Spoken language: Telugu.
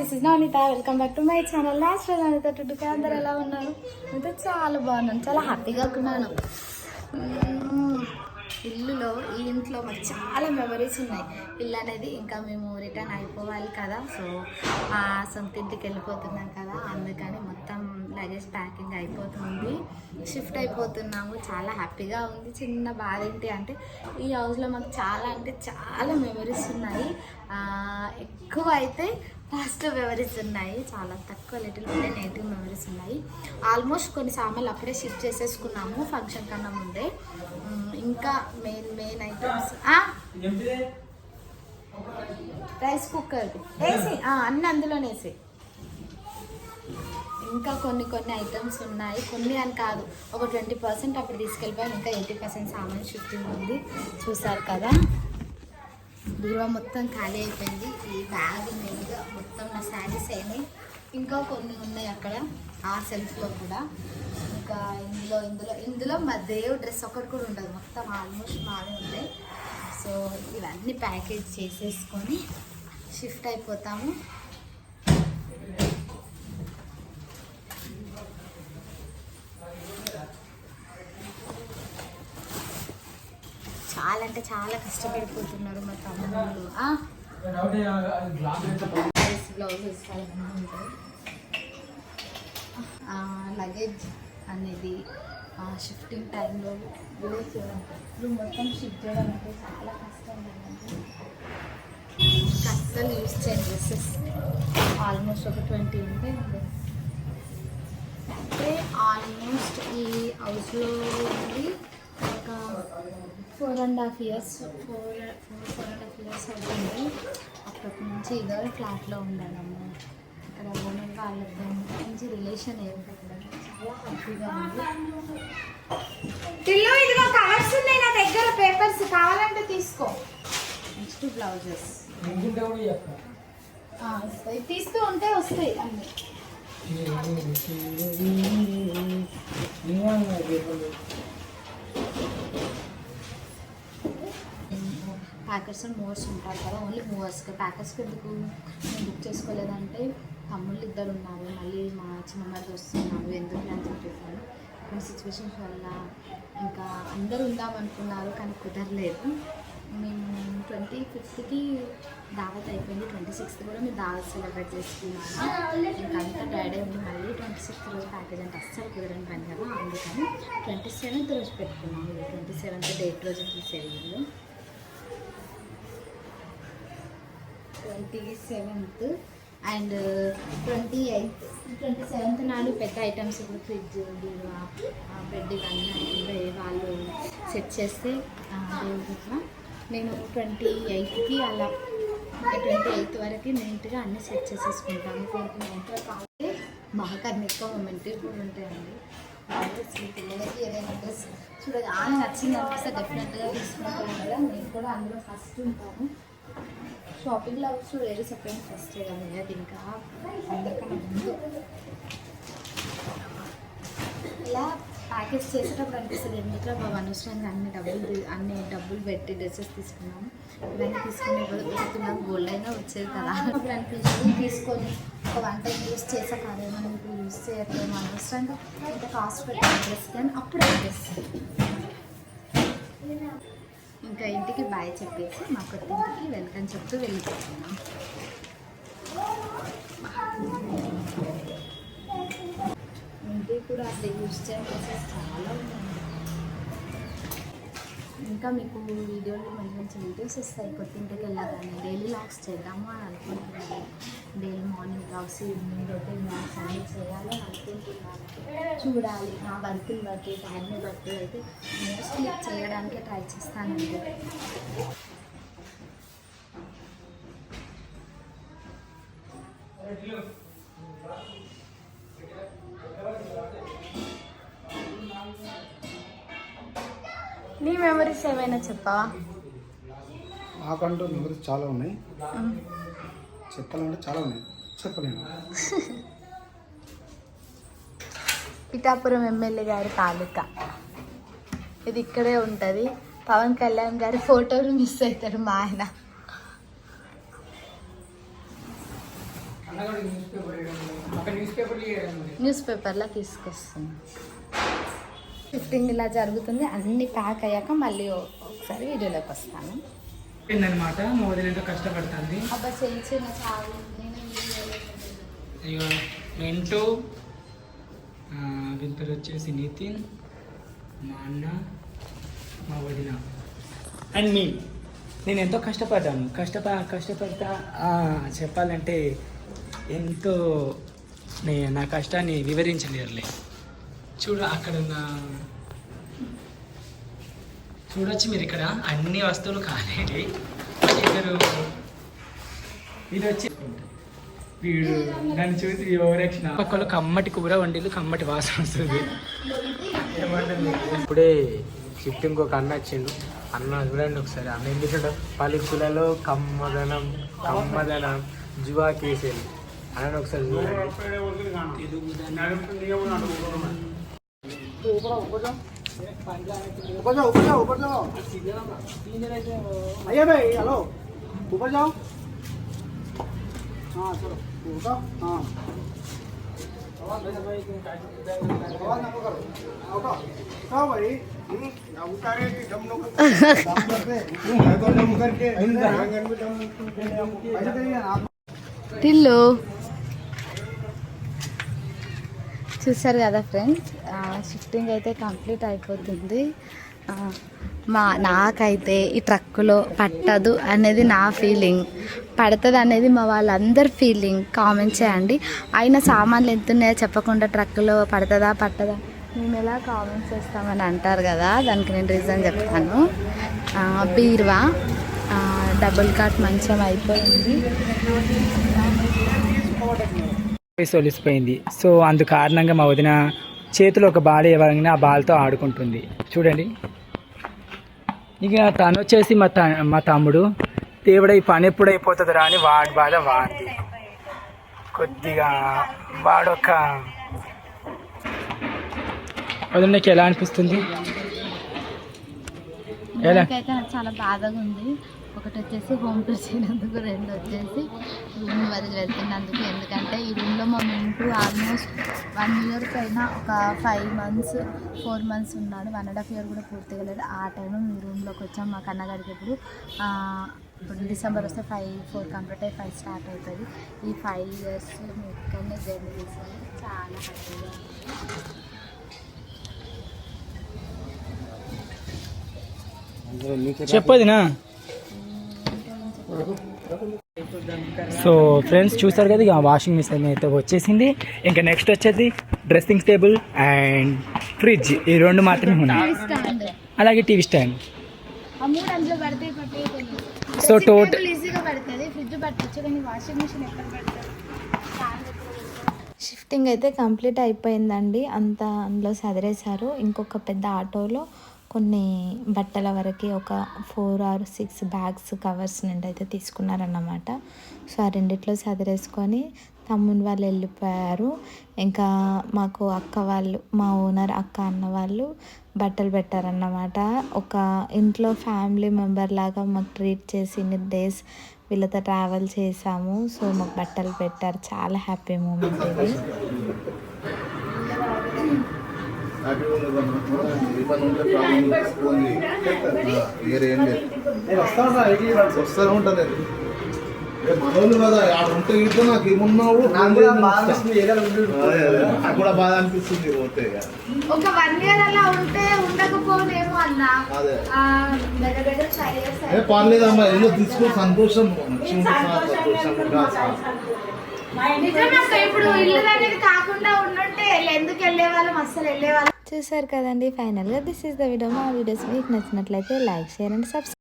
This is Navaneetha welcome back to my channel last రోజు అనిత టుడ్డుకే అందరు ఎలా ఉన్నారు? అయితే చాలా బాగున్నాను. చాలా హ్యాపీగా ఉన్నాను. ఇల్లులో ఈ ఇంట్లో మాకు చాలా మెమరీస్ ఉన్నాయి. ఇల్లు అనేది ఇంకా మేము రిటర్న్ అయిపోవాలి కదా. సో ఆ సొంత ఇంటికి వెళ్ళిపోతున్నాం కదా. అందుకని మొత్తం లగేజ్ ప్యాకింగ్ అయిపోతుంది. షిఫ్ట్ అయిపోతున్నాము. చాలా హ్యాపీగా ఉంది. చిన్న బాధ ఏంటి అంటే ఈ హౌస్లో మాకు చాలా అంటే చాలా మెమరీస్ ఉన్నాయి. ఎక్కువ అయితే పాజిటివ్ మెమరీస్ ఉన్నాయి చాలా తక్కువ లిటిల్ ఉండే నెగిటివ్ మెమరీస్ ఉన్నాయి. ఆల్మోస్ట్ కొన్ని సామాన్లు అప్పుడే షిఫ్ట్ చేసేసుకున్నాము ఫంక్షన్ కన్నా ముందే. ఇంకా main main items rice cooker వేసి అన్ని అందులోనే వేసి. ఇంకా కొన్ని కొన్ని ఐటమ్స్ ఉన్నాయి. కొన్ని అని కాదు ఒక ట్వంటీ పర్సెంట్ అప్పుడు తీసుకెళ్ళిపోయాం. ఇంకా ఎయిటీ పర్సెంట్ సామాన్ షిఫ్టింగ్ ఉంది. చూసారు కదా? బీరువా మొత్తం ఖాళీ అయిపోయింది. ఈ బ్యాగ్ నీట్గా మొత్తం నా శారీస్ అయినాయి. ఇంకా కొన్ని ఉన్నాయి అక్కడ ఆ సెల్ఫ్లో కూడా. ఇంకా ఇందులో ఇందులో ఇందులో మా దేవ్ డ్రెస్ ఒకటి కూడా ఉండదు. మొత్తం ఆల్మోస్ట్ మాదే ఉంటాయి. సో ఇవన్నీ ప్యాకేజ్ చేసేసుకొని షిఫ్ట్ అయిపోతాము. చాలా అంటే చాలా కష్టపడిపోతున్నారు మా తమ్ముళ్ళు. బ్లౌజెస్ ఉంటాయి. లగేజ్ అనేది షిఫ్టింగ్ టైంలో యూస్ ఇప్పుడు మొత్తం షిఫ్ట్ చేయడం అంటే చాలా కష్టం అస్సలు యూస్ చేయని డ్రెస్సెస్ ఆల్మోస్ట్ ఒక ట్వంటీ ఉంటే అంటే ఆల్మోస్ట్ ఈ హౌస్లో ఉండి ఒక four and half years four four four and half years అవుతుంది అప్పటి నుంచి ఇదో ఫ్లాట్లో ఉండడము ఇక్కడ ఓనర్ వాళ్ళతో మంచి రిలేషన్ చాలా హ్యాపీగా ఉంది పిల్లు ఇదిగో కవర్స్ ఉన్నాయి నా దగ్గర పేపర్స్ కావాలంటే తీసుకో నెక్స్ట్ బ్లౌజెస్ వస్తాయి తీస్తూ ఉంటే వస్తాయి అన్నీ ప్యాకెట్స్ అండ్ మూవర్స్ ఉంటారు కదా ఓన్లీ మూవర్స్కి ప్యాకెట్స్కి ఎందుకు నేను బుక్ చేసుకోలేదంటే తమ్ముళ్ళు ఇద్దరు ఉన్నారు మళ్ళీ మా చిన్నమ్మది వస్తున్నారు ఎందుకు అని చెప్పేసాను కొన్ని సిచ్యువేషన్స్ వల్ల ఇంకా అందరూ ఉందాం అనుకున్నారు కానీ కుదరలేదు. మేము ట్వంటీ ఫిఫ్త్కి దావత్ అయిపోయింది ట్వంటీ సిక్స్త్ కూడా మేము దావత్ సెలబ్రేట్ చేసుకున్నాము. ఇంకా అంతా డాడీ ఉంది. మళ్ళీ ట్వంటీ సిక్స్త్ రోజు ప్యాకేజ్ అంటే అస్సలు కుదరని పని కదా అందుకని ట్వంటీ సెవెంత్ రోజు పెట్టుకున్నాము. ట్వంటీ సెవెంత్ డేట్ రోజు తీసేది వీళ్ళు twenty seventh and twenty eighth twenty seventh నాడు పెద్ద ఐటమ్స్ ఇప్పుడు ఫ్రిడ్జ్ బెడ్ ఇవన్నీ వాళ్ళు సెట్ చేస్తే నేను ట్వంటీ ఎయిత్కి అలా ట్వంటీ ఎయిత్ వరకు నీట్గా అన్నీ సెట్ చేసేసుకుంటాను. ట్వంటీ నైన్త్ వరకు అయితే బాగా ఎక్కువ మొమెంటరీ కూడా ఉంటాయండి. పిల్లలకి ఏదైనా డ్రెస్ చూడగా నచ్చింది అనిపిస్తే డెఫినెట్గా తీసుకుంటాను కదా. నేను కూడా అందులో ఫస్ట్ ఉంటాను. షాపింగ్లో అవచ్చు వేరే సెకండ్ ఫస్ట్ కానీ అది ఇంకా అందరికన్నా ఇలా ప్యాకేజ్ చేసేటప్పుడు అనిపిస్తుంది ఎందుకంటే మా అనవసరంగా అన్ని డబ్బులు అన్ని డబ్బులు పెట్టి డ్రెస్సెస్ తీసుకున్నాము ఇవన్నీ తీసుకునే పెడుతున్నాం గోల్డ్ అయినా వచ్చేది కదా. అప్పుడు అనిపించింది తీసుకొని ఒక వన్ టైం యూస్ చేసా కాదు మనం ఇప్పుడు యూస్ చేయట్లేదు అనవసరంగా. ఇంత కాస్ట్ పెట్టిన డ్రెస్ కానీ అప్పుడు అనిపిస్తుంది ఇంకా ఇంటికి బాయ్ చెప్పేసి మా కొత్త ఇంటికి వెల్కమ్ చెప్తూ వెళ్ళిపోతున్నాం. ఇంటికి కూడా అట్లా యూజ్ చేయాల్సి చాలా ఉన్నాయి. ఇంకా మీకు వీడియోలు మంచి మంచి వీడియోస్ వస్తాయి. కొత్త ఇంటికి వెళ్ళగానే డైలీ లాగ్స్ చేద్దాము అని అనుకుంటున్నాను. Daily morning vlogs evening routine vlogs అన్నీ చేయాలి అని అనుకుంటున్నాను చూడాలి. నా వర్క్ని బట్టి టైంని బట్టి అయితే మోస్ట్లీ చేయడానికి ట్రై చేస్తానండి. నీ మెమరీస్ ఏమైనా చెప్పవా? నాకంటూ మెమరీస్ చాలా ఉన్నాయి. చెప్పాలంటే చాలా ఉన్నాయి. చెప్పలేను. పిఠాపురం ఎమ్మెల్యే గారి తాలూకా. ఇది ఇక్కడే ఉంటుంది. పవన్ కళ్యాణ్ గారి ఫోటోలు మిస్ అవుతారు మా ఆయన. అన్నగాడు న్యూస్ పేపర్ అక్కడ న్యూస్ పేపర్ న్యూస్ పేపర్లో తీసుకొస్తుంది. షిఫ్టింగ్ ఇలా జరుగుతుంది. అన్ని ప్యాక్ అయ్యాక మళ్ళీ ఒకసారి వీడియోలోకి వస్తాను. ఏంటన్నమాట మా వదిన ఎంతో కష్టపడుతుంది. రెంటు వీని పేరు వచ్చేసి నితిన్ మా అన్న మా వదిన. అండ్ మీ నేను ఎంతో కష్టపడ్డాను. కష్టప కష్టపడతా చెప్పాలంటే ఎంతో నే నా కష్టాన్ని వివరించలేరులే. చూడు అక్కడ ఉన్న చూడొచ్చు మీరు ఇక్కడ. అన్ని వస్తువులు కానేవి ఇద్దరు ఇది వచ్చి వీడు నన్ను చూసి ఓవరాక్షన్ ఒక్కొక్కరు కమ్మటి కూర వండిలు కమ్మటి వాసన వస్తుంది. ఇప్పుడే షిఫ్టింగ్ ఒక అన్న వచ్చిండు. అన్న చూడండి ఒకసారి. అన్న ఏం చేసాడు పలుకులలో కమ్మదనం కమ్మదనం జువా కేసేది అన్న ఒకసారి చూడండి. ઉપર જાઓ ઉપર જાઓ. ઉપર જાઓ અહીંયા ભાઈ હાલો. ઉપર જાઓ. હા ચલો. ઉપર હા. ઢીલો. చూసారు కదా ఫ్రెండ్స్? షిఫ్టింగ్ అయితే కంప్లీట్ అయిపోతుంది. మా నాకైతే ఈ ట్రక్కులో పట్టదు అనేది నా ఫీలింగ్. పడుతుంది అనేది మా వాళ్ళందరి ఫీలింగ్. కామెంట్ చేయండి. అయినా సామాన్లు ఎంత ఉన్నాయో చెప్పకుండా ట్రక్కులో పడుతుందా పట్టదా? మేము ఎలా కామెంట్స్ చేస్తామని అంటారు కదా దానికి నేను రీజన్ చెప్తాను. బీర్వా? డబుల్ కాట్ మంచం అయిపోయింది. సొలిసిపోయింది. సో అందు కారణంగా మా వదిన చేతిలో ఒక బాల్ ఇవ్వగానే ఆ బాల్తో ఆడుకుంటుంది. చూడండి. ఇక తను వచ్చేసి మా త మా తమ్ముడు దేవుడ ఈ పని ఎప్పుడు అయిపోతుందిరా అని వాడి బాధ వాడి కొద్దిగా వాడొక వదినకి ఎలా అనిపిస్తుంది? ఎలా? చాలా బాధగా ఉంది. ఒకటి వచ్చేసి హోమ్ టూర్ చేయనందుకు రెండు వచ్చేసి రూమ్ వదిలి వెళ్తున్నందుకు. ఎందుకంటే ఈ రూమ్లో మా మింటూ ఆల్మోస్ట్ వన్ ఇయర్ పైన ఒక ఫైవ్ మంత్స్ ఫోర్ మంత్స్ ఉన్నాడు. వన్ అండ్ హాఫ్ ఇయర్ కూడా పూర్తిగా లేదు ఆ టైంలో మీ రూమ్లోకి వచ్చాం. మా కన్నగారికి ఇప్పుడు ఇప్పుడు డిసెంబర్ వస్తే ఫైవ్ ఫోర్ కంప్లీట్ అయ్యి ఫైవ్ స్టార్ట్ అవుతుంది. ఈ ఫైవ్ ఇయర్స్ మేము ఇక్కడనే జర్నీ చేసాము చాలా హ్యాపీగా. చెప్పదినా? సో ఫ్రెండ్స్ చూసారు కదా ఇక వాషింగ్ మిషన్ అయితే వచ్చేసింది. ఇంకా నెక్స్ట్ వచ్చేది డ్రెస్సింగ్ టేబుల్ అండ్ ఫ్రిడ్జ్ ఈ రెండు మాత్రమే ఉన్నాయి. అలాగే టీవీ స్టాండ్ ఎక్కడ పడుతుంది షిఫ్టింగ్ అయితే కంప్లీట్ అయిపోయిందండి. అంతా అందులో సదిరేశారు. ఇంకొక పెద్ద ఆటోలో కొన్ని బట్టల వరకు ఒక four or six bags covers నుండి అయితే తీసుకున్నారన్నమాట. సో ఆ రెండిట్లో సదిరేసుకొని తమ్ముని వాళ్ళు వెళ్ళిపోయారు. ఇంకా మాకు అక్క వాళ్ళు మా ఓనర్ అక్క అన్న వాళ్ళు బట్టలు పెట్టారన్నమాట. ఒక ఇంట్లో ఫ్యామిలీ మెంబర్ లాగా మాకు ట్రీట్ చేసి ఇన్ని డేస్ వీళ్ళతో ట్రావెల్ చేసాము. సో మాకు బట్టలు పెట్టారు. చాలా హ్యాపీ మూమెంట్ ఇది. ఇబ్బంది ఉంటే ప్రాబ్లం చేయి వేరే ఏం లేదు వస్తాను ఉంటుంది మనోళ్ళు కదా ఆడ ఉంటే ఇట్లా నాకు ఏమున్నావు నాకు కూడా బాధ అనిపిస్తుంది పోతే. ఒక వన్ ఇయర్ అలా ఉంటే ఉండకపోనేమో అన్న అదే దగ్గర దగ్గర ఫైవ్ ఇయర్స్ ఏ పర్లేదమ్మా ఇల్లు తీసుకుని సంతోషం నిజం అక్క ఇప్పుడు ఇల్లు అనేది కాకుండా ఉండుంటే ఎందుకు వెళ్ళే వాళ్ళం అస్సలు వెళ్ళే వాళ్ళం చూసారు కదండి. ఫైనల్గా దిస్ ఈస్ ద వీడియో మా వీడియోస్ మీకు నచ్చినట్లయితే లైక్ షేర్ అండ్ సబ్స్క్రైబ్